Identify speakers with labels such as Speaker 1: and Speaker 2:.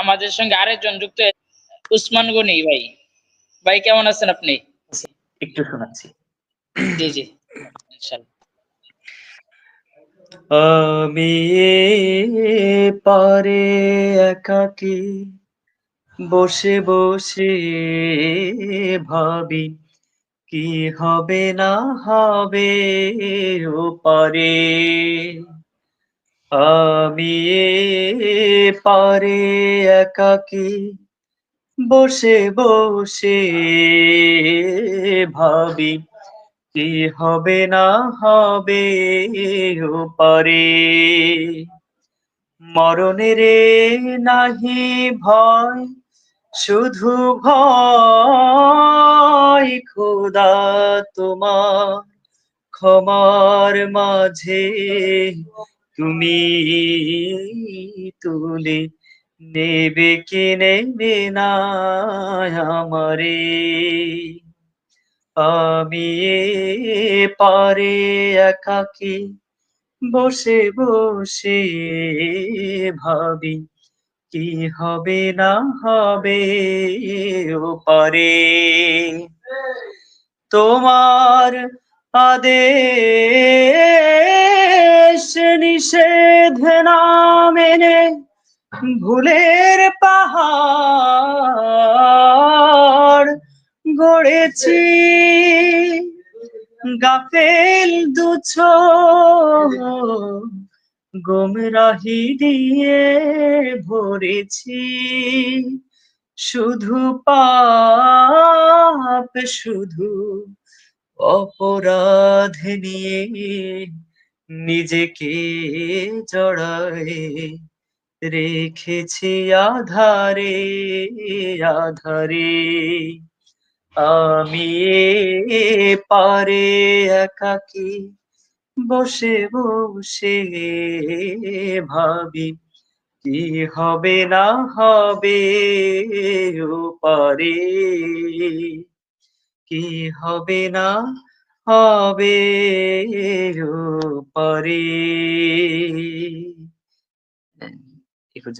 Speaker 1: আমাদের সঙ্গে আরেকজন যুক্ত উসমান গনি ভাই। ভাই কেমন আছেন আপনি?
Speaker 2: একটু শোনাচ্ছি।
Speaker 1: জি জি।
Speaker 2: আমি পারে একাকি বসে বসে ভাবি কি হবে না হবে ও পারে। আমি পারে একাকি বসে বসে ভাবি, কি হবে না হবে পারে? মরণের নাহি ভয়, শুধু ভয় খোদা তোমার ক্ষমার মাঝে তুমি তুলে নেবে কি নেবে না আমারে? আমি পারে একাকি বসে বসে ভাবি, কি হবে না হবে ও পারে? তোমার আদেশ নিষেধ না মেনে ভুলের পাহাড় গড়েছি। গাফেল দুছ গোমরাহি দিয়ে ভরেছি। শুধু পাপ, শুধু অপরাধ নিয়ে নিজেকে জড়ায় রেখেছি আধারে আধারে। আমি পারে একাকি বসে বসে ভাবি, কি হবে না হবে ও পারে? কি হবে না হবে পারে